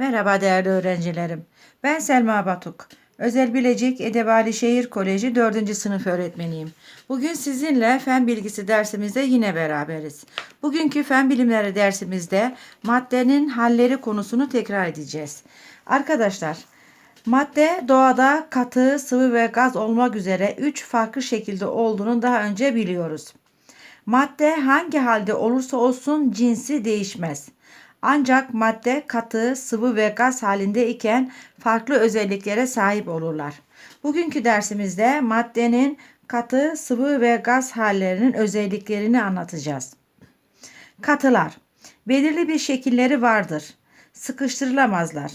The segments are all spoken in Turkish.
Merhaba değerli öğrencilerim. Ben Selma Batuk. Özel Bilecik Edebali Şehir Koleji 4. sınıf öğretmeniyim. Bugün sizinle fen bilgisi dersimizde yine beraberiz. Bugünkü fen bilimleri dersimizde maddenin halleri konusunu tekrar edeceğiz. Arkadaşlar, madde doğada katı, sıvı ve gaz olmak üzere 3 farklı şekilde olduğunu daha önce biliyoruz. Madde hangi halde olursa olsun cinsi değişmez. Ancak madde katı, sıvı ve gaz halinde iken farklı özelliklere sahip olurlar. Bugünkü dersimizde maddenin katı, sıvı ve gaz hallerinin özelliklerini anlatacağız. Katılar belirli bir şekilleri vardır. Sıkıştırılamazlar.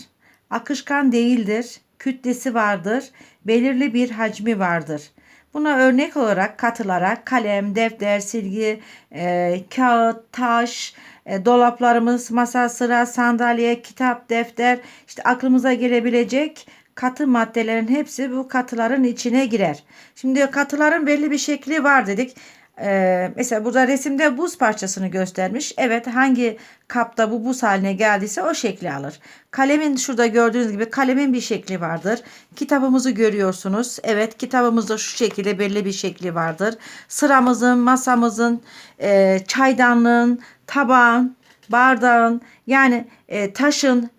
Akışkan değildir. Kütlesi vardır. Belirli bir hacmi vardır. Buna örnek olarak katılara kalem, defter, silgi, e, kağıt, taş, e, dolaplarımız, masa, sıra, sandalye, kitap, defter, işte aklımıza gelebilecek katı maddelerin hepsi bu katıların içine girer. Şimdi katıların belli bir şekli var dedik. Ee, mesela burada resimde buz parçasını göstermiş. Evet hangi kapta bu buz haline geldiyse o şekli alır. Kalemin şurada gördüğünüz gibi kalemin bir şekli vardır. Kitabımızı görüyorsunuz. Evet kitabımızda şu şekilde belli bir şekli vardır. Sıramızın, masamızın, e, çaydanlığın, tabağın, bardağın yani e, taşın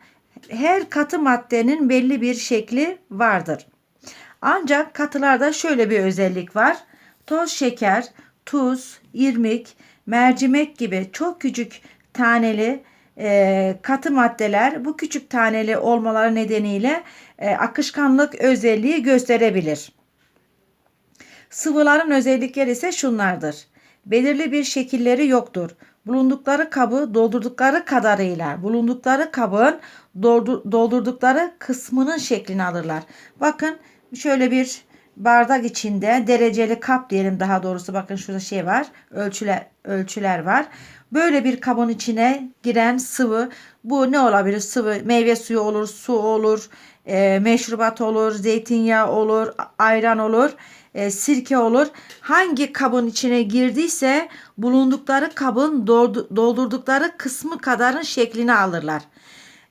her katı maddenin belli bir şekli vardır. Ancak katılarda şöyle bir özellik var. Toz şeker, tuz, irmik, mercimek gibi çok küçük taneli e, katı maddeler bu küçük taneli olmaları nedeniyle e, akışkanlık özelliği gösterebilir. Sıvıların özellikleri ise şunlardır. Belirli bir şekilleri yoktur. Bulundukları kabı doldurdukları kadarıyla bulundukları kabın doldurdukları kısmının şeklini alırlar. Bakın şöyle bir bardak içinde dereceli kap diyelim daha doğrusu bakın şurada şey var ölçüler ölçüler var. Böyle bir kabın içine giren sıvı bu ne olabilir? Sıvı meyve suyu olur, su olur, e, meşrubat olur, zeytinyağı olur, ayran olur, e, sirke olur. Hangi kabın içine girdiyse bulundukları kabın doldurdukları kısmı kadarın şeklini alırlar.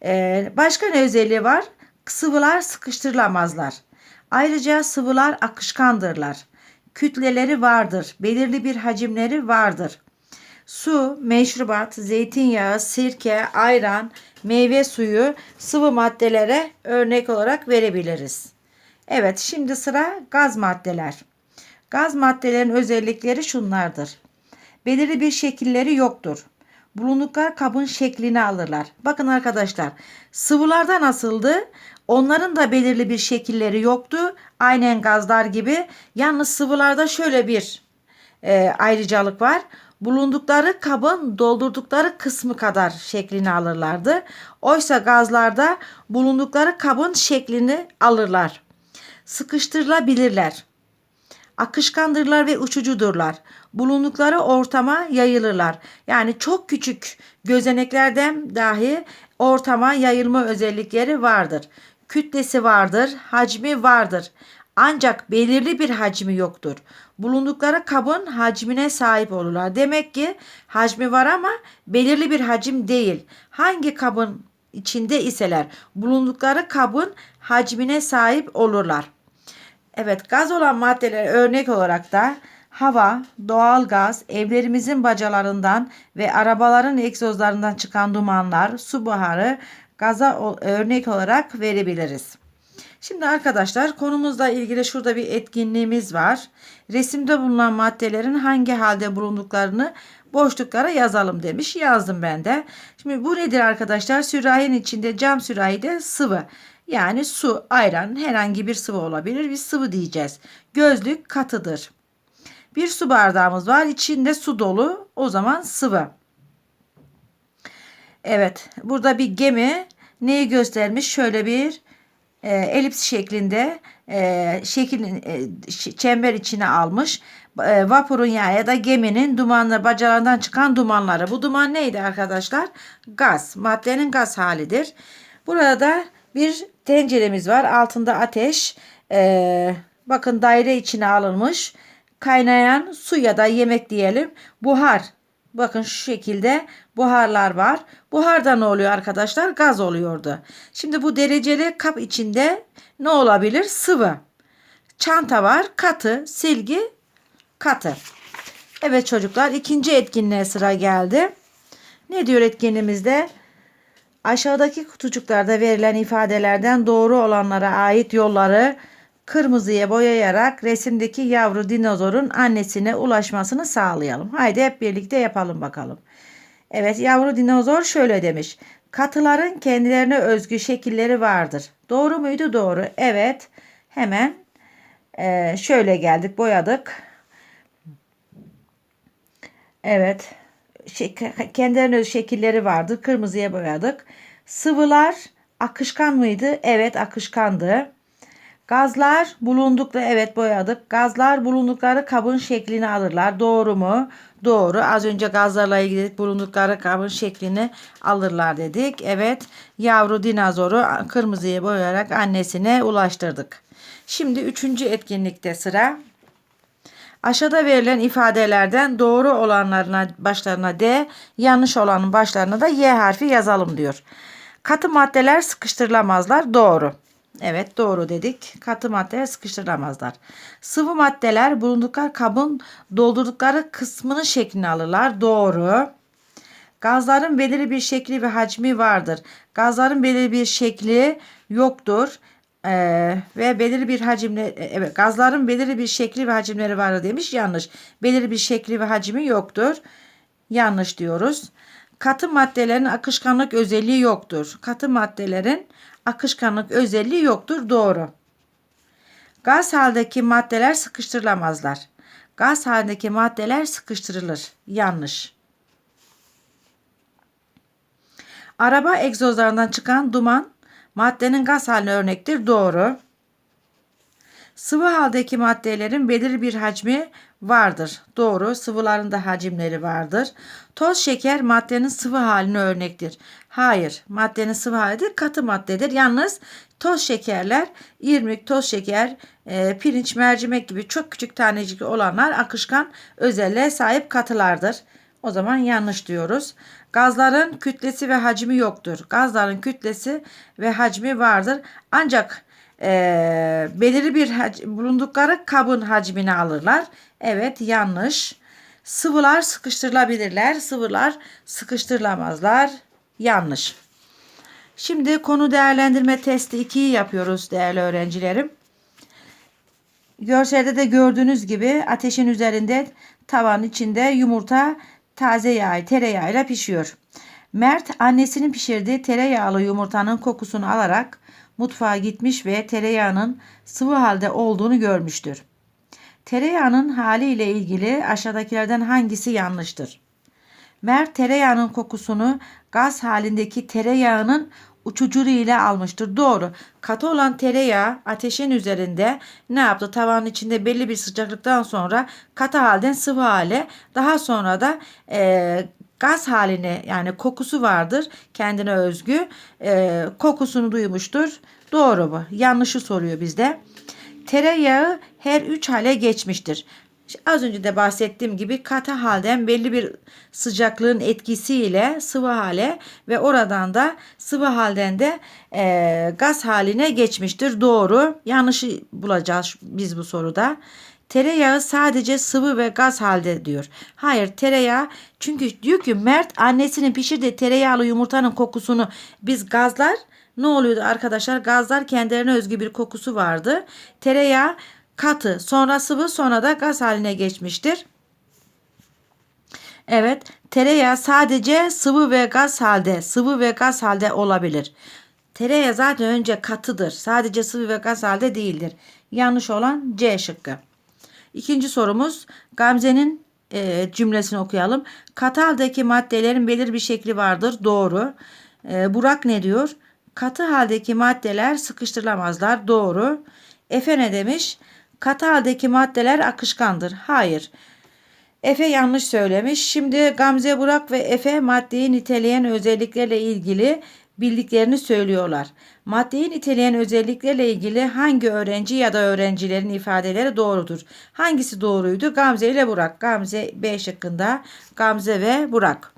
E, başka ne özelliği var? Sıvılar sıkıştırılamazlar. Ayrıca sıvılar akışkandırlar. Kütleleri vardır. Belirli bir hacimleri vardır. Su, meşrubat, zeytinyağı, sirke, ayran, meyve suyu sıvı maddelere örnek olarak verebiliriz. Evet şimdi sıra gaz maddeler. Gaz maddelerin özellikleri şunlardır. Belirli bir şekilleri yoktur. Bulundukları kabın şeklini alırlar. Bakın arkadaşlar sıvılarda nasıldı? Onların da belirli bir şekilleri yoktu. Aynen gazlar gibi. Yalnız sıvılarda şöyle bir e, ayrıcalık var. Bulundukları kabın doldurdukları kısmı kadar şeklini alırlardı. Oysa gazlarda bulundukları kabın şeklini alırlar. Sıkıştırılabilirler. Akışkandırlar ve uçucudurlar. Bulundukları ortama yayılırlar. Yani çok küçük gözeneklerden dahi ortama yayılma özellikleri vardır kütlesi vardır, hacmi vardır. Ancak belirli bir hacmi yoktur. Bulundukları kabın hacmine sahip olurlar. Demek ki hacmi var ama belirli bir hacim değil. Hangi kabın içinde iseler bulundukları kabın hacmine sahip olurlar. Evet gaz olan maddeler örnek olarak da hava, doğal gaz, evlerimizin bacalarından ve arabaların egzozlarından çıkan dumanlar, su buharı, gaza örnek olarak verebiliriz. Şimdi arkadaşlar konumuzla ilgili şurada bir etkinliğimiz var. Resimde bulunan maddelerin hangi halde bulunduklarını boşluklara yazalım demiş. Yazdım ben de. Şimdi bu nedir arkadaşlar? Sürahinin içinde cam sürahide sıvı. Yani su, ayran herhangi bir sıvı olabilir. Bir sıvı diyeceğiz. Gözlük katıdır. Bir su bardağımız var. İçinde su dolu. O zaman sıvı. Evet burada bir gemi neyi göstermiş? Şöyle bir e, elips şeklinde e, şekil e, çember içine almış. E, vapurun ya ya da geminin dumanlı bacalarından çıkan dumanları. Bu duman neydi arkadaşlar? Gaz. Maddenin gaz halidir. Burada bir tenceremiz var. Altında ateş. E, bakın daire içine alınmış. Kaynayan su ya da yemek diyelim. Buhar Bakın şu şekilde buharlar var. Buharda ne oluyor arkadaşlar? Gaz oluyordu. Şimdi bu dereceli kap içinde ne olabilir? Sıvı. Çanta var. Katı. Silgi. Katı. Evet çocuklar ikinci etkinliğe sıra geldi. Ne diyor etkinliğimizde? Aşağıdaki kutucuklarda verilen ifadelerden doğru olanlara ait yolları kırmızıya boyayarak resimdeki yavru dinozorun annesine ulaşmasını sağlayalım. Haydi hep birlikte yapalım bakalım. Evet yavru dinozor şöyle demiş. Katıların kendilerine özgü şekilleri vardır. Doğru muydu? Doğru. Evet. Hemen eee, şöyle geldik boyadık. Evet. Şek- kendilerine özgü şekilleri vardır. Kırmızıya boyadık. Sıvılar akışkan mıydı? Evet akışkandı. Gazlar bulundukları evet boyadık. Gazlar bulundukları kabın şeklini alırlar. Doğru mu? Doğru. Az önce gazlarla ilgili dedik, bulundukları kabın şeklini alırlar dedik. Evet. Yavru dinozoru kırmızıya boyayarak annesine ulaştırdık. Şimdi üçüncü etkinlikte sıra. Aşağıda verilen ifadelerden doğru olanlarına başlarına D, yanlış olanın başlarına da Y harfi yazalım diyor. Katı maddeler sıkıştırılamazlar. Doğru. Evet doğru dedik. Katı maddeler sıkıştırılamazlar. Sıvı maddeler bulundukları kabın doldurdukları kısmının şeklini alırlar. Doğru. Gazların belirli bir şekli ve hacmi vardır. Gazların belirli bir şekli yoktur. Ee, ve belirli bir hacimle e, evet gazların belirli bir şekli ve hacimleri vardır demiş yanlış. Belirli bir şekli ve hacmi yoktur. Yanlış diyoruz. Katı maddelerin akışkanlık özelliği yoktur. Katı maddelerin akışkanlık özelliği yoktur. Doğru. Gaz haldeki maddeler sıkıştırılamazlar. Gaz halindeki maddeler sıkıştırılır. Yanlış. Araba egzozlarından çıkan duman maddenin gaz haline örnektir. Doğru. Sıvı haldeki maddelerin belirli bir hacmi vardır. Doğru. Sıvıların da hacimleri vardır. Toz şeker maddenin sıvı haline örnektir. Hayır. Maddenin sıvı halidir. Katı maddedir. Yalnız toz şekerler, irmik, toz şeker, e, pirinç, mercimek gibi çok küçük tanecik olanlar akışkan özelliğe sahip katılardır. O zaman yanlış diyoruz. Gazların kütlesi ve hacmi yoktur. Gazların kütlesi ve hacmi vardır. Ancak e, belirli bir bulundukları kabın hacmini alırlar. Evet yanlış. Sıvılar sıkıştırılabilirler. Sıvılar sıkıştırılamazlar. Yanlış. Şimdi konu değerlendirme testi 2'yi yapıyoruz değerli öğrencilerim. Görselde de gördüğünüz gibi ateşin üzerinde tavanın içinde yumurta taze yağ tereyağıyla pişiyor. Mert annesinin pişirdiği tereyağlı yumurtanın kokusunu alarak mutfağa gitmiş ve tereyağının sıvı halde olduğunu görmüştür. Tereyağının haliyle ilgili aşağıdakilerden hangisi yanlıştır? Mert tereyağının kokusunu gaz halindeki tereyağının uçucuru ile almıştır. Doğru. Katı olan tereyağı ateşin üzerinde ne yaptı? Tavanın içinde belli bir sıcaklıktan sonra katı halden sıvı hale daha sonra da e, gaz haline yani kokusu vardır kendine özgü e, kokusunu duymuştur. Doğru bu. Yanlışı soruyor bizde. Tereyağı her üç hale geçmiştir. Az önce de bahsettiğim gibi katı halden belli bir sıcaklığın etkisiyle sıvı hale ve oradan da sıvı halden de e, gaz haline geçmiştir. Doğru. Yanlışı bulacağız biz bu soruda. Tereyağı sadece sıvı ve gaz halde diyor. Hayır tereyağı çünkü diyor ki Mert annesinin pişirdiği tereyağlı yumurtanın kokusunu biz gazlar ne oluyordu arkadaşlar? Gazlar kendilerine özgü bir kokusu vardı. Tereyağı katı, sonra sıvı, sonra da gaz haline geçmiştir. Evet, tereyağı sadece sıvı ve gaz halde, sıvı ve gaz halde olabilir. Tereyağı zaten önce katıdır. Sadece sıvı ve gaz halde değildir. Yanlış olan C şıkkı. İkinci sorumuz Gamze'nin e, cümlesini okuyalım. Katı haldeki maddelerin belirli bir şekli vardır. Doğru. E, Burak ne diyor? Katı haldeki maddeler sıkıştırılamazlar. Doğru. Efe ne demiş? Katı haldeki maddeler akışkandır. Hayır. Efe yanlış söylemiş. Şimdi Gamze, Burak ve Efe maddeyi niteleyen özelliklerle ilgili bildiklerini söylüyorlar. Maddeyi niteleyen özelliklerle ilgili hangi öğrenci ya da öğrencilerin ifadeleri doğrudur? Hangisi doğruydu? Gamze ile Burak. Gamze B şıkkında. Gamze ve Burak.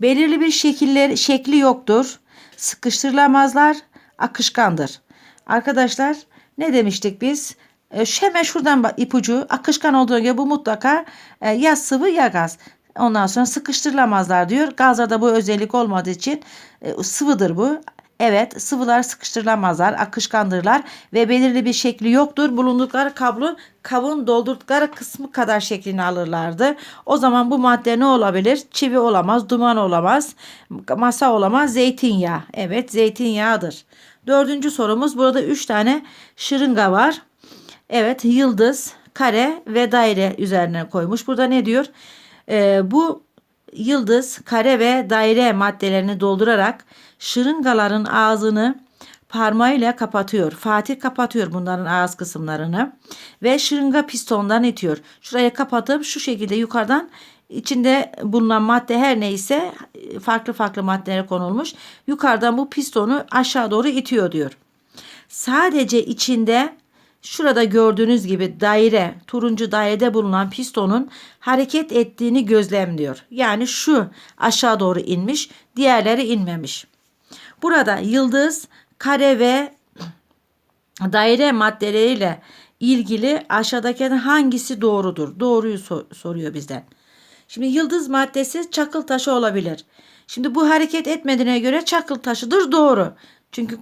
Belirli bir şekilleri, şekli yoktur. Sıkıştırılamazlar. Akışkandır. Arkadaşlar ne demiştik biz? E, hemen şuradan ipucu akışkan olduğuna göre bu mutlaka e, ya sıvı ya gaz. Ondan sonra sıkıştırılamazlar diyor. Gazlarda bu özellik olmadığı için e, sıvıdır bu. Evet sıvılar sıkıştırılamazlar, akışkandırlar ve belirli bir şekli yoktur. Bulundukları kablon kabın doldurdukları kısmı kadar şeklini alırlardı. O zaman bu madde ne olabilir? Çivi olamaz, duman olamaz, masa olamaz, zeytinyağı. Evet zeytinyağıdır. Dördüncü sorumuz burada üç tane şırınga var. Evet yıldız, kare ve daire üzerine koymuş. Burada ne diyor? Ee, bu yıldız, kare ve daire maddelerini doldurarak şırıngaların ağzını parmağıyla kapatıyor. Fatih kapatıyor bunların ağız kısımlarını ve şırınga pistondan itiyor. Şuraya kapatıp şu şekilde yukarıdan içinde bulunan madde her neyse farklı farklı maddelere konulmuş. Yukarıdan bu pistonu aşağı doğru itiyor diyor. Sadece içinde şurada gördüğünüz gibi daire, turuncu dairede bulunan pistonun hareket ettiğini gözlemliyor. Yani şu aşağı doğru inmiş, diğerleri inmemiş. Burada yıldız, kare ve daire maddeleriyle ilgili aşağıdakilerden hangisi doğrudur? Doğruyu sor- soruyor bizden. Şimdi yıldız maddesi çakıl taşı olabilir. Şimdi bu hareket etmediğine göre çakıl taşıdır doğru. Çünkü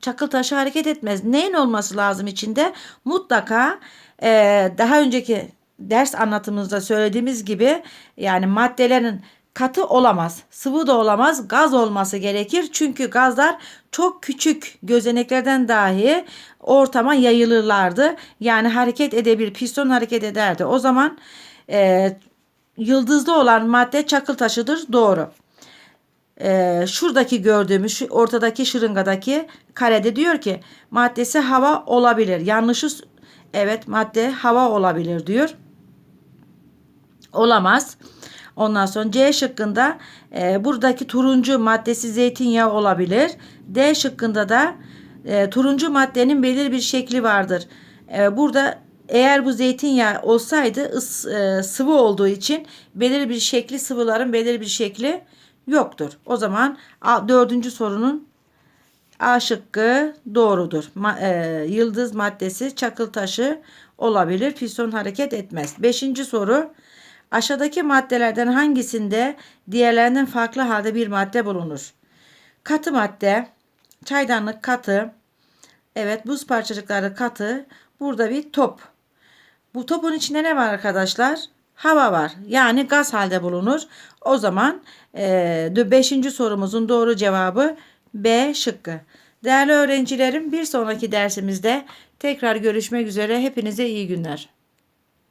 çakıl taşı hareket etmez. Neyin olması lazım içinde? Mutlaka eee, daha önceki ders anlatımımızda söylediğimiz gibi yani maddelerin katı olamaz, sıvı da olamaz, gaz olması gerekir. Çünkü gazlar çok küçük gözeneklerden dahi ortama yayılırlardı. Yani hareket edebilir, piston hareket ederdi. O zaman eee yıldızlı olan madde çakıl taşıdır. Doğru. Ee, şuradaki gördüğümüz şu ortadaki şırıngadaki karede diyor ki maddesi hava olabilir. Yanlışı evet madde hava olabilir diyor. Olamaz. Ondan sonra C şıkkında e, buradaki turuncu maddesi zeytinyağı olabilir. D şıkkında da e, turuncu maddenin belirli bir şekli vardır. E, burada eğer bu zeytinyağı olsaydı ıs- e, sıvı olduğu için belirli bir şekli sıvıların belirli bir şekli yoktur. O zaman dördüncü sorunun A şıkkı doğrudur. Ma- e, yıldız maddesi çakıl taşı olabilir. Piston hareket etmez. Beşinci soru. Aşağıdaki maddelerden hangisinde diğerlerinden farklı halde bir madde bulunur? Katı madde, çaydanlık katı, evet buz parçacıkları katı. Burada bir top. Bu topun içinde ne var arkadaşlar? Hava var. Yani gaz halde bulunur. O zaman eee beşinci sorumuzun doğru cevabı B şıkkı. Değerli öğrencilerim bir sonraki dersimizde tekrar görüşmek üzere. Hepinize iyi günler.